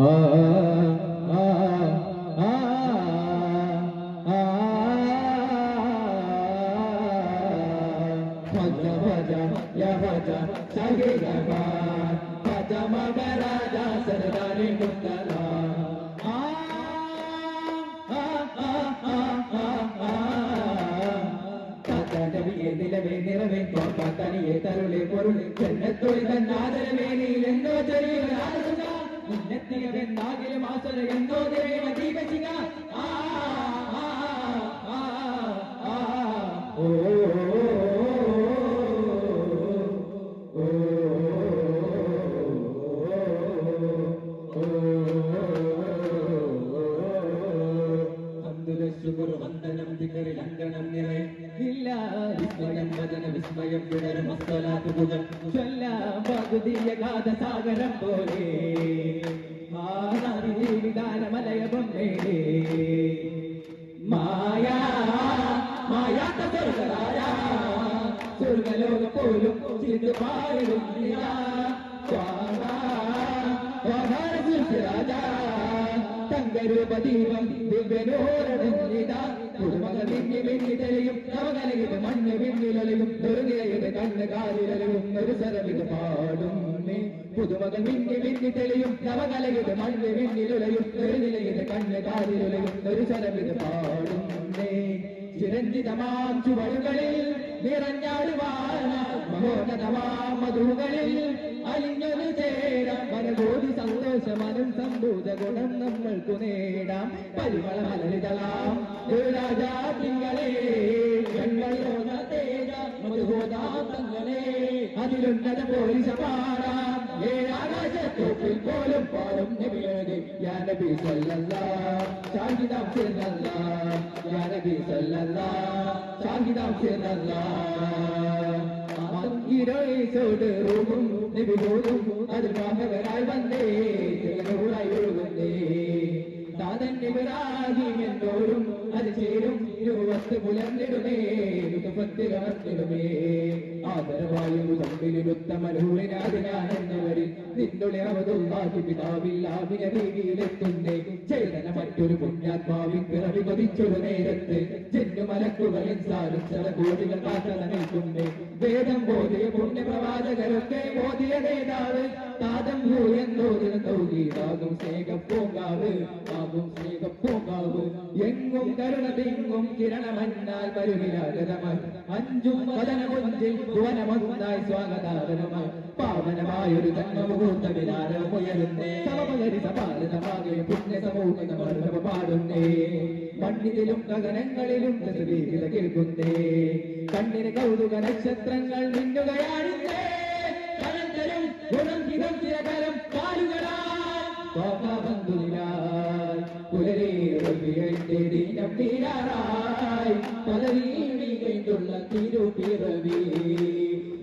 ആ ആ പോലും ചിന്തു പാടും രാജ. തങ്കരൂപദീപം ദിവ്യനോരണിതാ കുടുമകൾ മിന്നി മിന്നി തെളിയും നവകലകിത് മണ്ണ് വിണ്ണിലൊളിയും ദുർനിരയുടെ കണ്ണ് കാലിലൊളിയും ഒരു സരവിത് പാടും പുതുമകൾ മിന്നി മിന്നി തെളിയും നവകലകിത് മണ്ണ് ഒരു നിലയുടെ കണ്ണ് കാലിലൊളിയും ഒരു സരവിത് പാടും ചിരഞ്ജിതമാം ചുവടുകളിൽ നിറഞ്ഞാടുവാൻ മഹോന്നതമാം മധുകളിൽ അലിഞ്ഞൊരു ചേരാം. മനകോടി സന്തോഷമനം സംഭൂത ഗുണം നമ്മൾക്കു നേടാം. പരിമള മലരിതളാം രാജാ തിങ്കളെ ഞങ്ങളോന തേജ തങ്ങളെ. അതിലുന്നത പോലീസ പാടാം. ஏழாகாசத்தோப்பில் போலும் பாடும் நிமிழகு யானபி சொல்லல்லாம் சாங்கிதாம் சேர்நல்லாம் யானபி சொல்லல்லாம் சாங்கிதாம் சேர்நல்லாம் இறை சோடு ரூபம் நிபி போதும் அதற்காகவராய் வந்தே உராய் ஒழுகுந்தே ചെറുകൂടായി ഒഴുകുന്നേ താതൻ ഇബ്രാഹിം എന്നോരും അത് ചേരും. ഇരുവത്ത് പുലർന്നിടുമേ ഋതുപത്തിരവർത്തിടുമേ ആദരവായു തമ്പിലുത്തമനൂരിനാദിനാണെന്നവരിൽ നിന്നുടെ പിതാവില്ലാവിന രീതിയിലെത്തുന്നേ. ചേതന മറ്റൊരു പുണ്യാത്മാവിൻ പിറവി കൊതിച്ചൊരു നേരത്ത് ജന്നു മലക്കുകളിൽ സാരും ചില കോടികൾ കാത്ത നിൽക്കുന്നേ. വേദം ബോധിയ പുണ്യപ്രവാചകരൊക്കെ ബോധിയ നേതാവ് ഭൂയെന്നോതിന് തൗകീതാകും സ്നേഹപ്പൂങ്കാവ്. ആകും സ്നേഹപ്പൂങ്കാവ്. എങ്ങും കരുണ തിങ്ങും കിരണമന്നാൽ പരുവിലാഗതമായി അഞ്ചും വദനമൊഞ്ചിൽ ഭുവനമൊന്നായി സ്വാഗതാദനമായി പാവനമായൊരു ജന്മമുഹൂർത്ത വിലാരമുയരുന്നേ സമപകരി സപാലിതമാകെ പുണ്യ സമൂഹ പാടുന്നേ മണ്ണിലും ഗഗനങ്ങളിലും കേൾക്കുന്നേ. കണ്ണിന് കൗതുക നക്ഷത്രങ്ങൾ മിന്നുകയാണിന്നേ കലന്തരും ഗുണം ഗിതം ചിരകാലം കാലുകളാൽ കോപാബന്ധുവിനാൽ പുലരേറിയ ദീനം തീരാറായി പലരീണികൊണ്ടുള്ള തിരുപിറവി.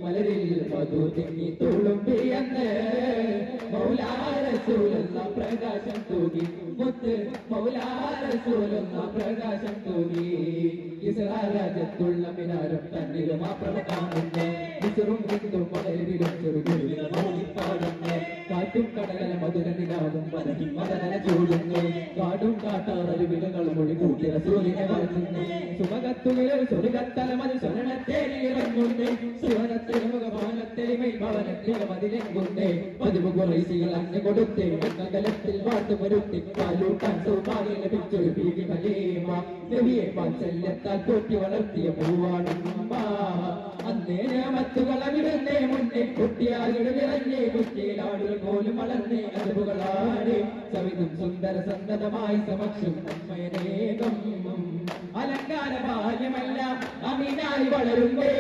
മലരിൽ മധു തിങ്ങി തുളുമ്പിയെന്ന് മൗലാരസൂലെന്ന പ്രകാശം തൂകി. മുത്ത് മൗലാരസൂലെന്ന പ്രകാശം തൂകി. ഇസ്രാ രാജ്യത്തുള്ള മിനാരം തന്നിലും ആ പ്രഭ കാണുന്നു ഇസുറും ഹിന്ദും നിലാവും പലരും ചൂടുന്നു കാടും കാട്ടാറരുവിലകളും മൊഴി കൂട്ടി റസൂലിനെ വളർത്തുന്നു സുമകത്തുകളിൽ സ്വർഗത്തലമത് സ്വരണത്തേരി ഇറങ്ങുന്നു. സുവനത്തിലെ മുഖഭാനത്തെളിമൈ ഭവനത്തിലെ മതിലെങ്കുന്നേ പതിവ് കുറൈശികൾ അങ്ങ് കൊടുത്തേ. നഗലത്തിൽ വാട്ടുമരുത്തി പാലൂട്ടാൻ സൗഭാഗ്യം ലഭിച്ചൊരു ഭീതി മലീമ. നബിയെ വാത്സല്യത്താൽ പോറ്റി വളർത്തിയ പൂവാണമ്മ അന്നേ മത്തുകൾ അവിടുന്നേ മുന്നേ. കുട്ടിയാളുകൾ നിറഞ്ഞേ കുറ്റിയിലാടുകൾ പോലും വളർന്നേ. അറിവുകളാണ് സവിധം സുന്ദര സന്തതമായി സമക്ഷം അമ്മയനേകം. അലങ്കാര ബാല്യമല്ല അമീനായി വളരുന്നേ.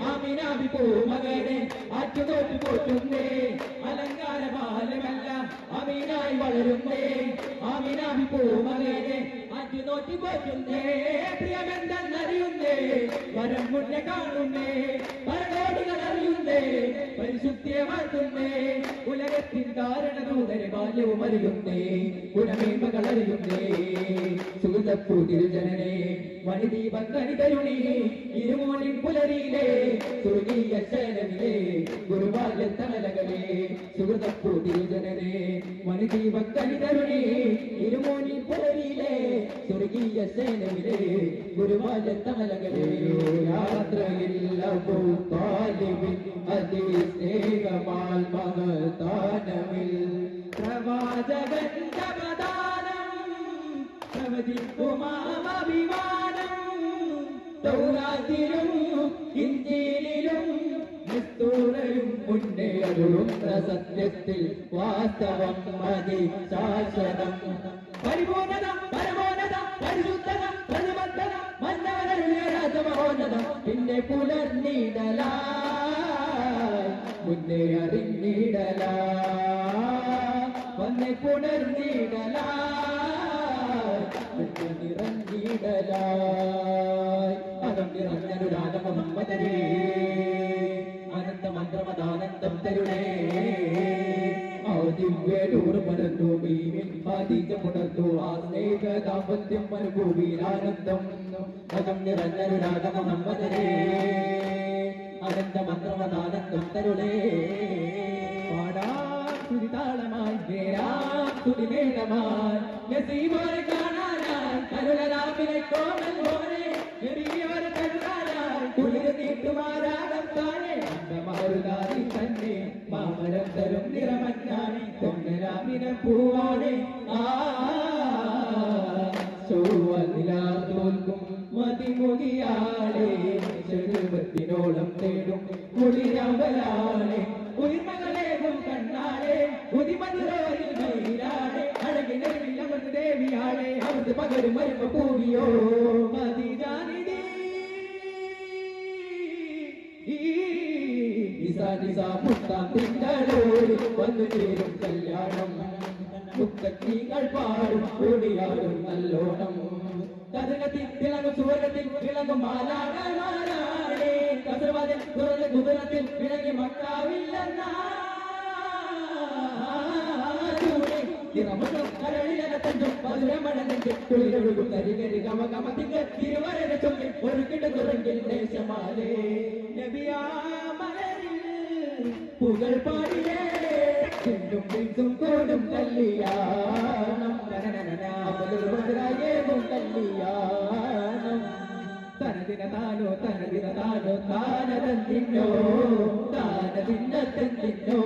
അമീനാബി പൂമകനെ ആറ്റുതോറ്റു പോറ്റുന്നേ. അലങ്കാര ബാല്യമല്ല അമീനായി വളരുന്നേ. അമീനാബി പൂമകനെ ആറ്റുതോറ്റു പോറ്റുന്നേ. പ്രിയമെന്തെന്നറിയുന്നേ? വരം മുന്നേ കാണുന്നേ. പരകോടികൾ അറിയുന്നേ. പരിശുദ്ധിയെ വാഴ്ത്തുന്നേ ഉലകത്തിൻ കാരണദൂതരെ ബാല്യവും അറിയുന്നേ. ഗുണമേന്മകൾ അറിയുന്നേ. സുഹൃതപ്പൂ തിരുജനനെ മണിദീപങ്കനി തരുണി ഇരുമോനിൻ പുലരിയിലെ സ്വർഗീയ ശൈലമിലെ ഗുരുവാല്യ തമലകളെ സുഹൃതപ്പൂ തിരുജനരെ മണിദീപങ്കനി തരുണി ഇരുമോനിൻ പുലരിയിലെ സ്വർഗീയ ശൈലമിലെ ഗുരുവാല്യ തമലകളെ യാത്രയില്ല താലിബിൻ അതി സ്നേഹമാൽ മകതാനമിൽ പ്രവാചകന്റെ അവദാനം പ്രവചിക്കുമാഭിമാനം തൗരാത്തിലും ഇന്ത്യയിലും നിസ്തൂരയും മുന്നേ അരുളുന്ന സത്യത്തിൽ വാസ്തവം മതി ശാശ്വതം പരിപൂർണത പരമോന്നത പരിശുദ്ധത പ്രതിബദ്ധത മന്നവനരുളിയരാജമഹോന്നത പിന്നെ പുലർന്നിടല മുന്നേ അറിഞ്ഞിടല. വന്നെ പുണർന്നിടല. നിറഞ്ഞിടല. അതം നിറഞ്ഞൊരു രാജമുഹമ്മദരേ അനന്ത മന്ത്രമതാനന്ദം തരുണേ. ദിവ്യനൂറ് പരന്നു ഭീമിൽ ആദീജമുണർന്നു ആ സ്നേഹ ദാമ്പത്യം അനുഭൂമിയിൽ ആനന്ദം. അകം നിറഞ്ഞൊരു രാജമുഹമ്മദരേ അനന്ത മന്ത്രമദാനന്ദം തരുണേ പാടാ തുരിതാളമായി നേരാ തുടിമേളമായി തന്നെ പൂവാണേ. ആ ദേവിയാളെ അവർക്ക് പകരും വരുമ്പ പൂവിയോ മതി ജാനിതീ മുത്താം തിങ്കളോട് വന്നു ചേരും കല്യാണം. മുക്കീങ്ങൾ പാടും ഓടിയാടും നല്ലോണം. കഥകത്തിൽ വിളങ്ങും സുവർഗത്തിൽ വിളങ്ങും മാലാടമാരാടേ കസർവാദിൽ തുറന്ന് കുതിരത്തിൽ വിളങ്ങി മക്കാവില്ലെന്നാ ஒரு கிட்ட குரங்கில் தேசமாலே நபியா மலரில் புகழ் பாடியே சிந்தும் பிந்தும் கோடும் கல்லியானம் ஏதும் கல்லியானம் தனதின தானோ தனதின தானோ தானதன் தின்னோ தானதின்னோ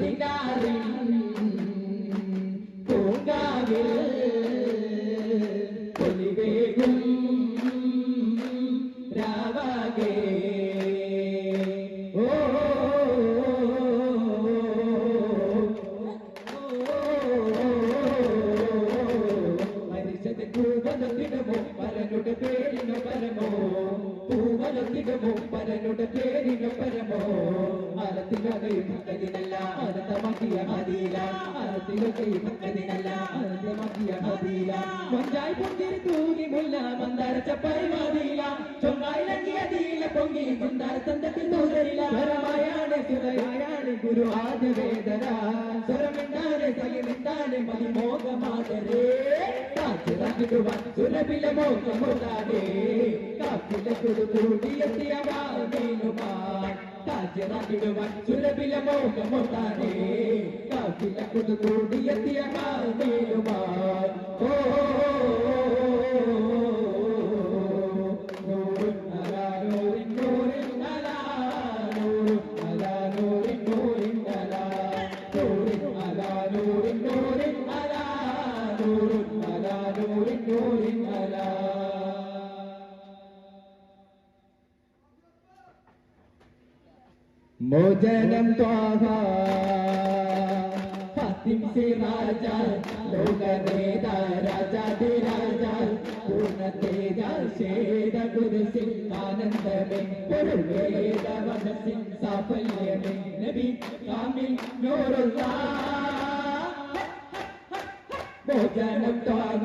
പതിനാറിൽ പൂങ്കാവിൽ പൊലിവേകും രാവാകെ ഓ മരിച്ചത് പൂവലത്തിടമോ പരനുടെ പേരിനോ പരമോ പൂവലത്തിടമോ പരനുടെ പേരിന് പരമോ ആലത്തിലകയും ഭക്തതിനല്ല അനന്തമാക്കിയ മതിയില. ആരത്തിലൊക്കെ മക്കതിനല്ല ആനന്ദമാക്കിയ മദീന മഞ്ചായി പൊന്തിരി തൂങ്ങി മുല്ല മന്ദാര ചപ്പായി പൊങ്ങി മന്ദാര തന്തത്തിൽ നൂതരില സ്വരമായാണ് സുതയായാണ് ഗുരു ആദ്യ വേദന സ്വരമിണ്ടാനെ സയമിണ്ടാനെ മതിമോകമാതരേ കാച്ചിറങ്ങിടുവാൻ സുരഭില മോകമുണ്ടാകേ വാ കൊടുകൂടിയെത്തിയ വാനീനുമാൻ കാച്ചിറങ്ങിടുവാൻ സുരഭില മോകമുണ്ടാകേ കാപ്പില കൊടുകൂടിയെത്തിയ വാനീനുമാൻ ഓ മോചനം ത്വാഹ ഫാത്തിം സി രാജ ലോക നേത രാജാതി രാജ പൂർണ തേജ ശേത ഗുരുസിൻ ആനന്ദമേ പൊരുൾ വേദ സാഫല്യമേ നബി കാമിൽ നൂറുള്ള. ഭോജനം ത്വാഗ.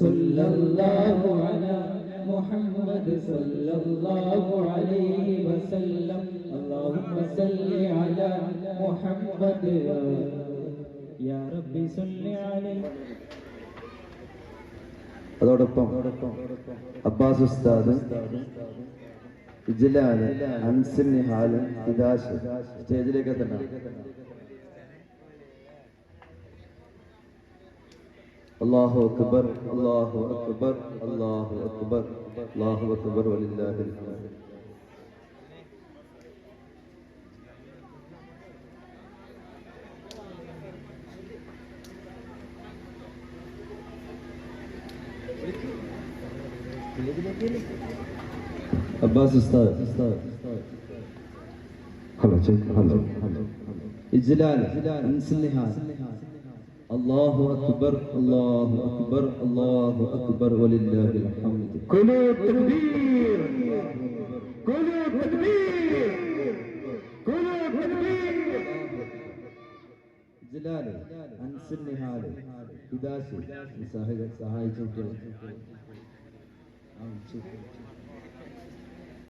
صلى الله على محمد صلى الله عليه وسلم اللهم صل على محمد يا ربي صل عليه അതോടൊപ്പം അബ്ബാസ് ഉസ്താദ് ഇജ്ലാല് അൻസിൻ നിഹാല് ഹിദാഷ് സ്റ്റേജിലേക്ക് Allahu Ekber, Allahu Ekber, Allahu Ekber, Allahu Ekber ve lillahi'l Abbas Usta, Usta, Hala çek, hala. İclal, İnsin nihal. الله أكبر الله أكبر الله أكبر ولله الحمد كل التكبير كل التكبير كل التكبير جلاله أنسل نهاله إداسه ساهي ساهي جوجل شكرا